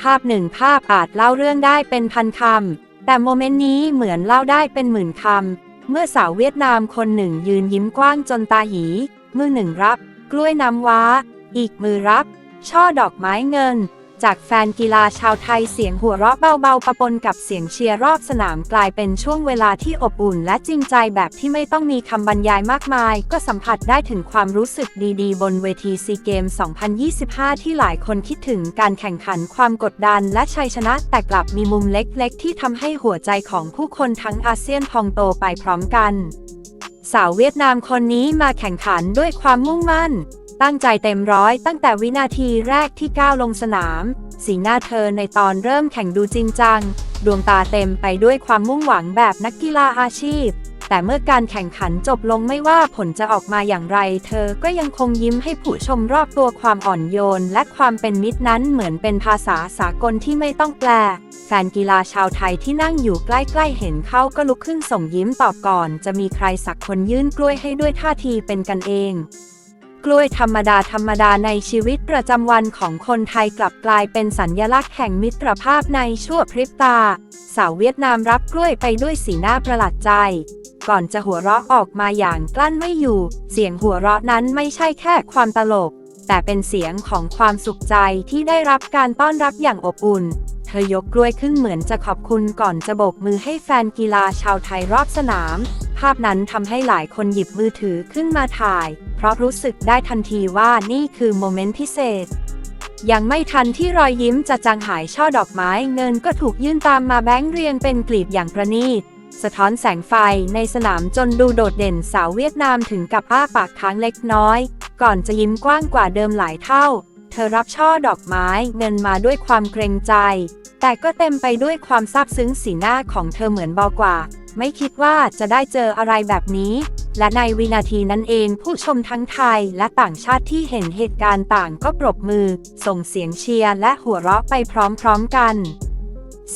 ภาพหนึ่งภาพอาจเล่าเรื่องได้เป็นพันคำ แต่โมเมนต์นี้เหมือนเล่าได้เป็นหมื่นคำ เมื่อสาวเวียดนามคนหนึ่งยืนยิ้มกว้างจนตาหี มือหนึ่งรับ กล้วยน้ำว้า อีกมือรับ ช่อดอกไม้เงิน จากแฟนกีฬาชาวไทยเสียงหัวเราะเบาๆปะปนกับเสียงเชียร์รอบสนามกลายเป็นช่วงเวลาที่อบอุ่นและจริงใจแบบที่ไม่ต้องมีคำบรรยายมากมาย ก็สัมผัสได้ถึงความรู้สึกดีๆ บนเวทีซีเกม 2025 ที่หลายคนคิดถึงการแข่งขันความกดดันและชัยชนะ แต่กลับมีมุมเล็กๆ ที่ทำให้หัวใจของผู้คนทั้งอาเซียนพองโตไปพร้อมกัน สาวเวียดนามคนนี้มาแข่งขันด้วยความมุ่งมั่น ตั้งใจเต็มร้อยตั้งแต่วินาทีแรกที่ก้าวลงสนาม สีหน้าเธอในตอนเริ่มแข่งดูจริงจัง ดวงตาเต็มไปด้วยความมุ่งหวังแบบนักกีฬาอาชีพ แต่เมื่อการแข่งขันจบลงไม่ว่าผลจะออกมาอย่างไร เธอก็ยังคงยิ้มให้ผู้ชมรอบตัวความอ่อนโยน และความเป็นมิตรนั้นเหมือนเป็นภาษาสากลที่ไม่ต้องแปล แฟนกีฬาชาวไทยที่นั่งอยู่ใกล้ๆเห็นเขาก็ลุกขึ้นส่งยิ้มตอบก่อน จะมีใครสักคนยื่นกล้วยให้ด้วยท่าทีเป็นกันเอง กล้วยธรรมดาธรรมดาในชีวิตประจำวันของคนไทยกลับกลายเป็นสัญญลักษณ์แห่งมิตรภาพในชั่วพริบตา สาวเวียดนามรับกล้วยไปด้วยสีหน้าประหลาดใจ ก่อนจะหัวเราะออกมาอย่างกลั้นไม่อยู่ เสียงหัวเราะนั้นไม่ใช่แค่ความตลก แต่เป็นเสียงของความสุขใจที่ได้รับการต้อนรับอย่างอบอุ่น เธอยกกล้วยขึ้นเหมือนจะขอบคุณก่อนจะโบกมือให้แฟนกีฬาชาวไทยรอบสนาม ภาพนั้นทำให้หลายคนหยิบมือถือขึ้นมาถ่าย เพราะรู้สึกได้ทันทีว่านี่คือโมเมนต์พิเศษ ยังไม่ทันที่รอยยิ้มจะจางหายช่อดอกไม้เงินก็ถูกยื่นตามมาแบงค์เรียงเป็นกลีบอย่างประณีตสะท้อนแสงไฟในสนามจนดูโดดเด่นสาวเวียดนามถึงกับอ้าปากค้างเล็กน้อย ก่อนจะยิ้มกว้างกว่าเดิมหลายเท่า เธอรับช่อดอกไม้เงินมาด้วยความเกรงใจ แต่ก็เต็มไปด้วยความซาบซึ้งสีหน้าของเธอเหมือนเบอกว่า ไม่คิดว่าจะได้เจออะไรแบบนี้ และในวินาทีนั้นเองผู้ชมทั้งไทยและต่างชาติที่เห็นเหตุการณ์ต่างก็ปรบมือ ส่งเสียงเชียร์และหัวเราะไปพร้อมๆกัน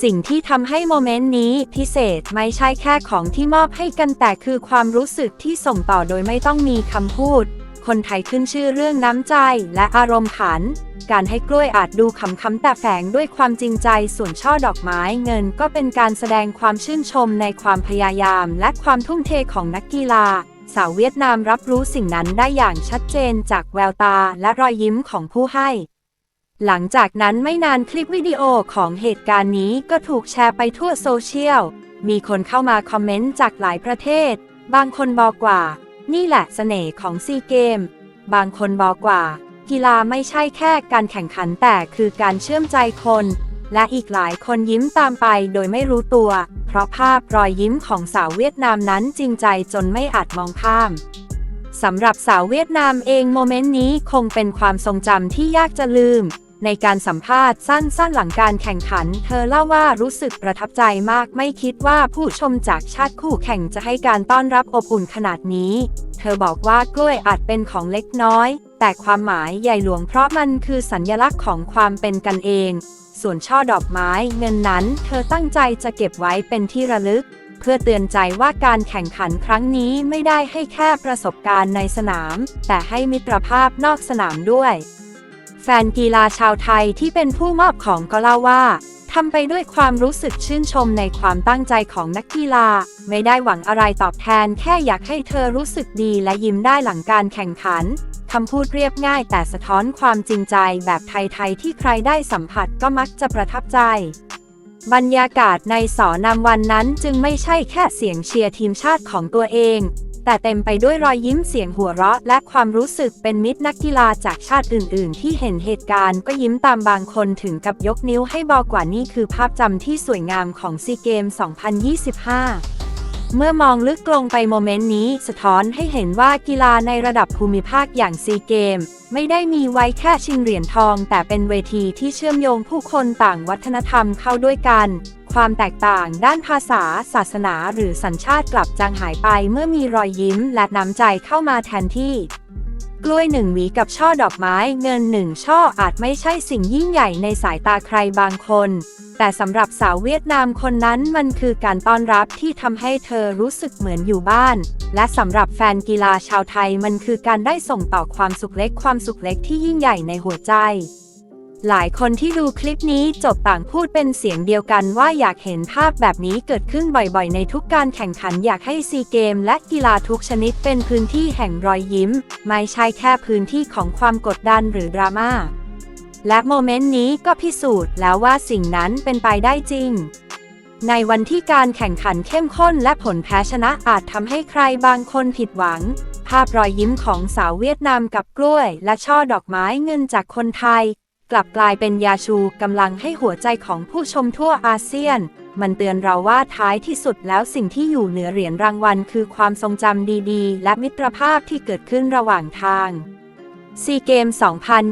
สิ่งที่ทำให้โมเมนต์นี้พิเศษไม่ใช่แค่ของที่มอบให้กันแต่คือความรู้สึกที่ส่งต่อโดยไม่ต้องมีคำพูด คนไทยขึ้นชื่อเรื่องน้ำใจและอารมณ์ขัน การให้กล้วยอาจดูขำๆแต่แฝงด้วยความจริงใจส่วนช่อดอกไม้เงินก็เป็นการแสดงความชื่นชมในความพยายามและความทุ่มเทของนักกีฬา สาวเวียดนามรับรู้สิ่งนั้นได้อย่างชัดเจนจากแววตาและรอยยิ้มของผู้ให้ หลังจากนั้นไม่นานคลิปวิดีโอของเหตุการณ์นี้ก็ถูกแชร์ไปทั่วโซเชียล มีคนเข้ามาคอมเมนต์จากหลายประเทศ บางคนบอกว่า นี่แหละเสน่ห์ของซีเกม บางคนบอกว่า กีฬาไม่ใช่แค่การแข่งขันแต่คือการเชื่อมใจคน และอีกหลายคนยิ้มตามไปโดยไม่รู้ตัว เพราะภาพรอยยิ้มของสาวเวียดนามนั้นจริงใจจนไม่อาจมองข้ามสำหรับสาวเวียดนามเองโมเมนต์นี้คงเป็นความทรงจำที่ยากจะลืม ในการสัมภาษณ์สั้นๆหลังการแข่งขัน เธอเล่าว่ารู้สึกประทับใจมากไม่คิดว่าผู้ชมจากชาติคู่แข่งจะให้การต้อนรับอบอุ่นขนาดนี้ เธอบอกว่ากล้วยอาจเป็นของเล็กน้อย แต่ความหมายใหญ่หลวงเพราะมันคือสัญญลักษณ์ของความเป็นกันเอง ส่วนช่อดอกไม้เงินนั้น เธอตั้งใจจะเก็บไว้เป็นที่ระลึก เพื่อเตือนใจว่าการแข่งขันครั้งนี้ไม่ได้ให้แค่ประสบการณ์ในสนาม แต่ให้มิตรภาพนอกสนามด้วย แฟนกีฬาชาวไทยที่เป็นผู้มอบของก็เล่าว่าทำไปด้วยความรู้สึกชื่นชมในความตั้งใจของนักกีฬา ไม่ได้หวังอะไรตอบแทน แค่อยากให้เธอรู้สึกดีและยิ้มได้หลังการแข่งขันคำพูดเรียบง่ายแต่สะท้อนความจริงใจแบบไทยๆที่ใครได้สัมผัสก็มักจะประทับใจ บรรยากาศในสอนามวันนั้นจึงไม่ใช่แค่เสียงเชียร์ทีมชาติของตัวเอง แต่เต็มไปด้วยรอยยิ้มเสียงหัวเราะ และความรู้สึกเป็นมิตรนักกีฬาจากชาติอื่น ๆ ที่เห็นเหตุการณ์ก็ยิ้มตามบางคนถึงกับยกนิ้วให้บอกว่านี่คือภาพจำที่สวยงามของซีเกม 2025เมื่อมองลึกลงไปโมเมนต์นี้สะท้อนให้เห็นว่ากีฬาในระดับภูมิภาคอย่างซีเกม ไม่ได้มีไว้แค่ชิงเหรียญทอง แต่เป็นเวทีที่เชื่อมโยงผู้คนต่างวัฒนธรรมเข้าด้วยกัน ความแตกต่างด้านภาษา ศาสนา หรือสัญชาติกลับจางหายไปเมื่อมีรอยยิ้มและน้ำใจเข้ามาแทนที่ กล้วยหนึ่งหวีกับช่อดอกไม้เงินหนึ่งช่ออาจไม่ใช่สิ่งยิ่งใหญ่ในสายตาใครบางคน แต่สำหรับสาวเวียดนามคนนั้นมันคือการต้อนรับที่ทำให้เธอรู้สึกเหมือนอยู่บ้าน และสำหรับแฟนกีฬาชาวไทยมันคือการได้ส่งต่อความสุขเล็กความสุขเล็กที่ยิ่งใหญ่ในหัวใจ หลายคนที่ดูคลิปนี้จบต่างพูดเป็นเสียงเดียวกันว่าอยากเห็นภาพแบบนี้เกิดขึ้นบ่อยๆ ในทุกการแข่งขันอยากให้ซีเกมและกีฬาทุกชนิดเป็นพื้นที่แห่งรอยยิ้ม ไม่ใช่แค่พื้นที่ของความกดดันหรือดราม่า และโมเมนต์นี้ก็พิสูจน์แล้วว่าสิ่งนั้นเป็นไปได้จริง ในวันที่การแข่งขันเข้มข้นและผลแพ้ชนะอาจทำให้ใครบางคนผิดหวังภาพรอยยิ้มของสาวเวียดนามกับกล้วย และช่อดอกไม้เงินจากคนไทย กลับกลายเป็นยาชูกำลังให้หัวใจของผู้ชมทั่วอาเซียน มันเตือนเราว่าท้ายที่สุดแล้วสิ่งที่อยู่เหนือเหรียญรางวัลคือความทรงจำดีๆ และมิตรภาพที่เกิดขึ้นระหว่างทางซีเกม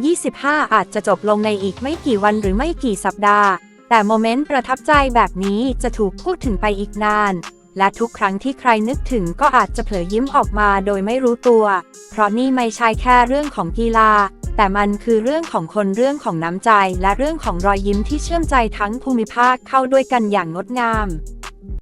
2025 อาจจะจบลงในอีกไม่กี่วันหรือไม่กี่สัปดาห์ แต่โมเมนต์ประทับใจแบบนี้จะถูกพูดถึงไปอีกนาน และทุกครั้งที่ใครนึกถึงก็อาจจะเผลอยิ้มออกมาโดยไม่รู้ตัว เพราะนี่ไม่ใช่แค่เรื่องของกีฬา แต่มันคือเรื่องของคนเรื่องของน้ำใจ และเรื่องของรอยยิ้มที่เชื่อมใจทั้งภูมิภาคเข้าด้วยกันอย่างงดงาม